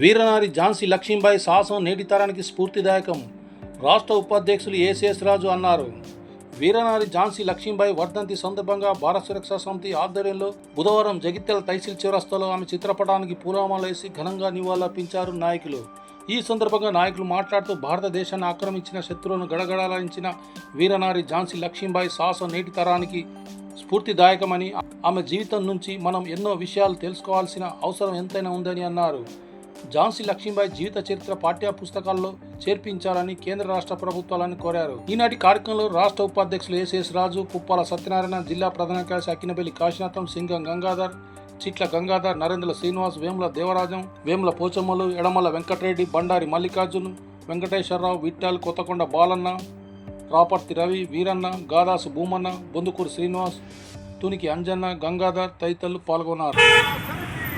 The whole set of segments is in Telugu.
వీరనారి ఝాన్సీ లక్ష్మీబాయి సాహసం నేటి తరానికి స్ఫూర్తిదాయకం. రాష్ట్ర ఉపాధ్యక్షులు ఏసీఎస్ రాజు అన్నారు. వీరనారి ఝాన్సీ లక్ష్మీబాయి వర్ధంతి సందర్భంగా భారత సురక్షా సమితి ఆధ్వర్యంలో బుధవారం జగిత్యాల తహసీల్ చివరస్తలో ఆమె చిత్రపటానికి పూలమాలేసి ఘనంగా నివాళులర్పించారు నాయకులు. ఈ సందర్భంగా నాయకులు మాట్లాడుతూ భారతదేశాన్ని ఆక్రమించిన శత్రువులను గడగడాలించిన వీరనారి ఝాన్సీ లక్ష్మీబాయి సాహసం నేటి తరానికి స్ఫూర్తిదాయకమని ఆమె జీవితం నుంచి మనం ఎన్నో విషయాలు తెలుసుకోవాల్సిన అవసరం ఎంతైనా ఉందని అన్నారు. ఝాన్సీ లక్ష్మీబాయి జీవిత చరిత్ర పాఠ్య పుస్తకాల్లో చేర్పించాలని కేంద్ర రాష్ట్ర ప్రభుత్వాలను కోరారు. ఈనాటి కార్యక్రమంలో రాష్ట్ర ఉపాధ్యక్షులు ఎస్ఎస్ రాజు పుప్పాల సత్యనారాయణ జిల్లా ప్రధాన కార్యదర్శి అక్కినపల్లి కాశీనాథం సింగం గంగాధర్ చిట్ల గంగాధర్ నరేంద్ర శ్రీనివాస్ వేముల దేవరాజం వేముల పోచమ్మలు ఎడమల వెంకటరెడ్డి బండారి మల్లికార్జున్ వెంకటేశ్వరరావు విఠల్ కొత్తకొండ బాలన్న రాపర్తి రవి వీరన్న గాదాసు భూమన్న బొందుకూరు శ్రీనివాస్ తునికి అంజన్న గంగాధర్ తదితరులు పాల్గొన్నారు.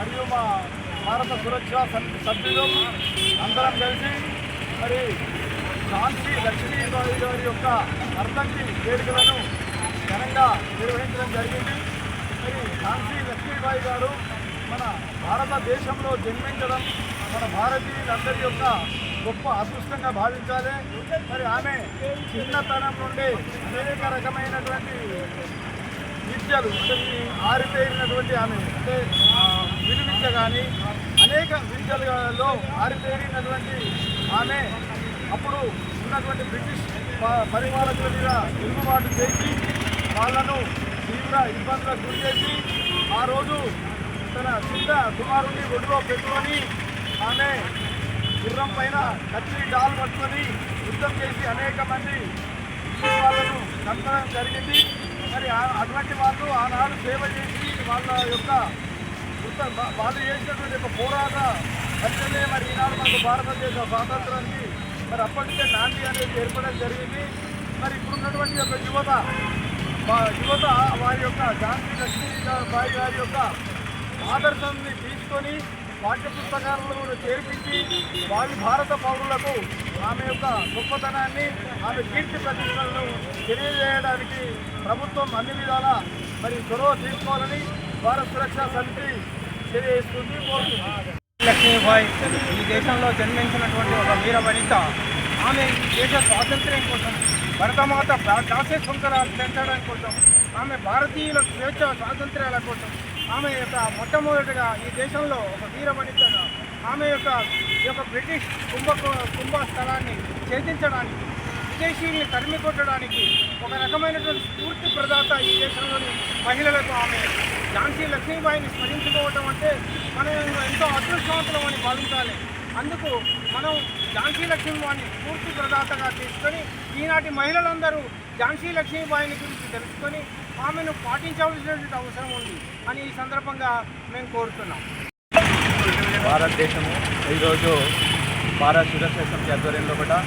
మరియు మా భారత సురక్షా సభ్యులు అందరం కలిసి మరి కాంతి లక్ష్మీబాయి గారి యొక్క అర్థంకి వేడుకలను ఘనంగా నిర్వహించడం జరిగింది. మరి కాంతి లక్ష్మీబాయి గారు మన భారతదేశంలో జన్మించడం మన భారతీయులందరి యొక్క గొప్ప అదృష్టంగా భావించాలి. మరి ఆమె చిన్నతనం నుండి అనేక రకమైనటువంటి విద్యలు అంటే ఈ ఆరితేరినటువంటి ఆమె అంటే ఆ, కానీ అనేక విద్యలలో ఆరితేరినటువంటి ఆమె అప్పుడు ఉన్నటువంటి బ్రిటిష్ పరిపాలకుల మీద తిరుగుబాటు చేసి వాళ్ళను తీవ్ర ఇబ్బందులకు గురి చేసి ఆ రోజు తన చిన్న కుమారుడిని ఒడిలో పెట్టుకొని ఆమె గుర్రం పైన కత్తి డాల్ పట్టుకొని యుద్ధం చేసి అనేక మంది వాళ్ళను చంపడం జరిగింది. మరి ఆ- అటువంటి వాళ్ళు ఆనాడు సేవ చేసి వాళ్ళ యొక్క వృత్త వాళ్ళు చేసినటువంటి ఒక పోరాట ఫలితమే మరి ఈనాడు మనకు భారతదేశ స్వాతంత్రానికి మరి అప్పటికే నాంది అనేది ఏర్పడడం జరిగింది. మరి ఇప్పుడున్నటువంటి యొక్క యువత యువత వారి యొక్క ఝాన్సీ లక్ష్మీబాయి గారి యొక్క ఆదర్శాన్ని తీసుకొని పాఠ్యపుస్తకాలను చేర్పించి వారి భారత పౌరులకు ఆమె యొక్క గొప్పతనాన్ని ఆమె కీర్తి ప్రతిష్టలను తెలియజేయడానికి ప్రభుత్వం అన్ని విధాల మరి చొరవ తీసుకోవాలని భారత సురక్షా సమితి లక్ష్మీబాయి ఈ దేశంలో జన్మించినటువంటి ఒక వీర వనిత ఆమె ఈ దేశ స్వాతంత్ర్యం కోసం భరతమాత దాసే సుంకరాలు పెంచడం కోసం ఆమె భారతీయుల స్వేచ్ఛ స్వాతంత్ర్యాల కోసం ఆమె యొక్క మొట్టమొదటిగా ఈ దేశంలో ఒక వీర వనితగా ఆమె యొక్క ఈ యొక్క బ్రిటిష్ కుంభ కుంభ స్థలాన్ని ఛేదించడానికి విదేశీయుల్ని తరిమి కొట్టడానికి ఒక రకమైనటువంటి స్ఫూర్తి ప్రదాత ఈ దేశంలోని మహిళలకు ఆమె ఝాన్సీ లక్ష్మీబాయిని స్మరించుకోవటం అంటే మనం ఎంతో అదృష్టవంతులం అని భావించాలి. అందుకు మనం ఝాన్సీ లక్ష్మీబాయిని పూర్తి ప్రదాతగా తీసుకొని ఈనాటి మహిళలందరూ ఝాన్సీ లక్ష్మీబాయిని గురించి తెలుసుకొని ఆమెను పాటించవలసినటువంటి అవసరం ఉంది అని ఈ సందర్భంగా మేము కోరుతున్నాం. భారతదేశము ఈరోజు భారత సురక్ష సమితి ఆధ్వర్యంలో కూడా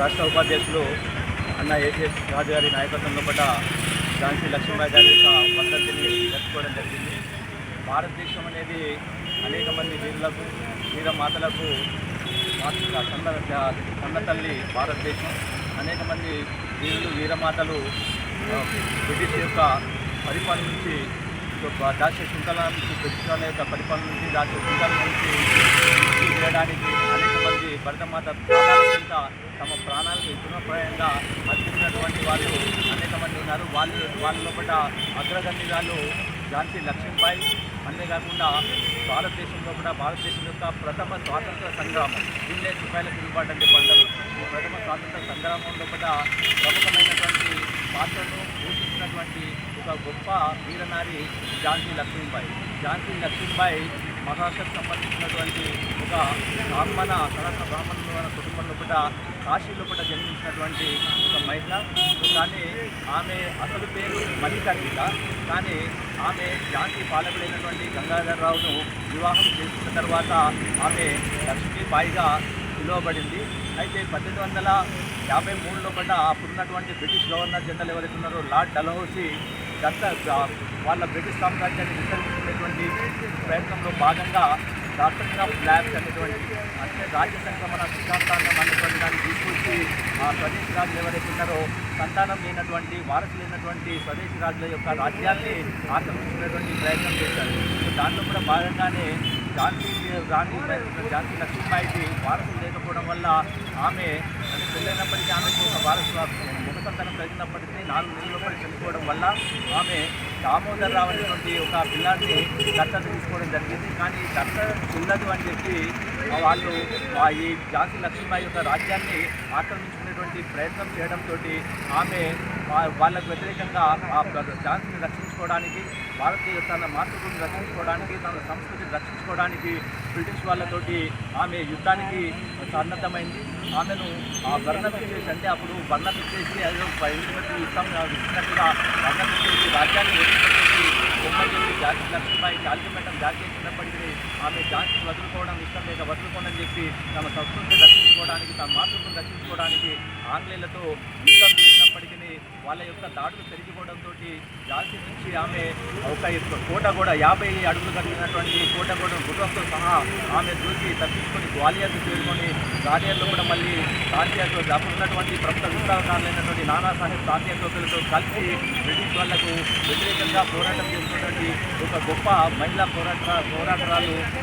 రాష్ట్ర ఉపాధ్యక్షులు అన్న ఏసీఎస్ రాజు గారి నాయకత్వంలో కూడా ఝాన్సీ లక్ష్మీబాయి గారి యొక్క పద్ధతిని జరుపుకోవడం జరిగింది. భారతదేశం అనేది అనేక మంది వీరులకు వీర మాతలకు మాత- కన్న తల్లి భారతదేశం. అనేక మంది వీరులు వీరమాతలు బ్రిటిష్ యొక్క పరిపాలన నుంచి దాస్య శృంఖల నుంచి బ్రిటిష్ వాళ్ళ యొక్క పరిపాలన నుంచి దాస్య శృంఖల నుంచి చేయడానికి అనేక మంది భరతమాత ప్రాణాల తమ ప్రాణాలని తృణప్రాయంగా అర్పించినటువంటి వాళ్ళు అనేక మంది ఉన్నారు. వాళ్ళు వాళ్ళ లోపల అగ్రగణ్యురాలు ఝాన్సీ లక్ష్మీబాయి. అంతేకాకుండా భారతదేశంలో కూడా భారతదేశం యొక్క ప్రథమ స్వాతంత్ర సంగ్రామం. ఇండియన్ రూపాయల తిరుగుబాటు అని చెప్పంటారు ఈ ప్రథమ స్వాతంత్ర సంగ్రామంలో కూడా ప్రముఖమైనటువంటి పాత్రను పోషించినటువంటి ఒక గొప్ప వీరనారి ఝాన్సీ లక్ష్మీబాయి. ఝాన్సీ లక్ష్మీబాయి మహారాష్ట్రకు సంబంధించినటువంటి ఒక బ్రాహ్మణ సనాతన బ్రాహ్మణ కుటుంబంలో కూడా కాశీలో కూడా జన్మించినటువంటి ఒక మహిళ. కానీ ఆమె అసలు పేరు మల్లికార్జున. కానీ ఆమె ఝాన్సీ పాలకుడైనటువంటి గంగాధరరావును వివాహం చేసుకున్న తర్వాత ఆమె లక్ష్మీబాయిగా పిలువబడింది. అయితే పద్దెనిమిది వందల యాభై మూడులో పడ్డ అప్పుడున్నటువంటి బ్రిటిష్ గవర్నర్ జనరల్ ఎవరైతే ఉన్నారో లార్డ్ డలహౌసీ దత్త వాళ్ళ బ్రిటిష్ సామ్రాజ్యాన్ని అనేటువంటి ప్రయత్నంలో భాగంగా డాక్టర్ ఆఫ్ ల్యాబ్స్ అనేటువంటి అంటే రాజ్య సంక్రమణ సిద్ధాంతాన్ని అనేటువంటి దాన్ని తీసుకొచ్చి ఆ స్వదేశీ రాజులు ఎవరైతే ఉన్నారో సంతానం లేనటువంటి వారసు లేనటువంటి స్వదేశీ రాజుల యొక్క రాజ్యాన్ని ఆక్రమించుకునేటువంటి ప్రయత్నం చేశారు. దాంట్లో కూడా భాగంగానే ఝాన్సీ రాణి ఝాన్సీ లక్ష్మీబాయికి వారసులు లేకపోవడం వల్ల ఆమె పెళ్ళైనప్పటికీ ఆమెకు ఒక వారసు ముఖ సంతానం కలిగినప్పటికీ నాలుగు నెలల లోపల చనిపోవడం వల్ల ఆమె దామోదర్ రావు అనేటువంటి ఒక పిల్లాన్ని దత్తత తీసుకోవడం జరిగింది. కానీ దత్త చెల్లదు అని చెప్పి వాళ్ళు ఆ ఈ ఝాన్సీ లక్ష్మీబాయి యొక్క రాజ్యాన్ని ఆక్రమించుకునేటువంటి ప్రయత్నం చేయడంతో ఆమె వాళ్ళకు వ్యతిరేకంగా ఆ ఛాన్స్ని రక్షించుకోవడానికి భారతీయ తన మాతృభూమిని రక్షించుకోవడానికి తన సంస్కృతిని రక్షించుకోవడానికి బ్రిటిష్ వాళ్ళతోటి ఆమె యుద్ధానికి సన్నద్ధమైంది. ఆమెను ఆ వర్ణపిచ్చేసి అంటే అప్పుడు వర్ణపిచ్చేసి అదే ఇంటిమతి యుద్ధం ఇచ్చినట్టుగా వర్ణపిచ్చేసి రాజ్యాన్ని వదిలిపెట్టేసి బొమ్మచేసి జాతి లక్ష్మీబాయి కాల్చిమెట్టం జాతి చేసినప్పటికీ ఆమె జాతిని వదులుకోవడం ఇష్టం లేక వదులుకోనని చెప్పి తమ సంస్కృతిని రక్షించుకోవడానికి తమ మాతృత్వం రక్షించుకోవడానికి ఆంగ్లేయులతో యుద్ధం చేసినప్పటికీ వాళ్ళ యొక్క దాడులు పెరిగిపోవడంతో జాతి నుంచి ఆమె ఒక యొక్క కోట కూడా యాభై అడుగులు కలిగినటువంటి కోట కూడా గుర్రంతో సహా ఆమె దూకి తప్పించుకొని గ్వాలియర్కు చేరుకొని గ్వాలియర్లో కూడా మళ్ళీ తాత్యాతో అప్పుడు ఉన్నటువంటి ప్రముఖ విప్లవకారులైనటువంటి నానాసాహెబ్ తాత్యా టోపీలతో కలిసి బ్రిటిష్ వాళ్ళకు వ్యతిరేకంగా పోరాటం చేసినటువంటి ఒక గొప్ప మహిళా పోరాట పోరాటరాలు.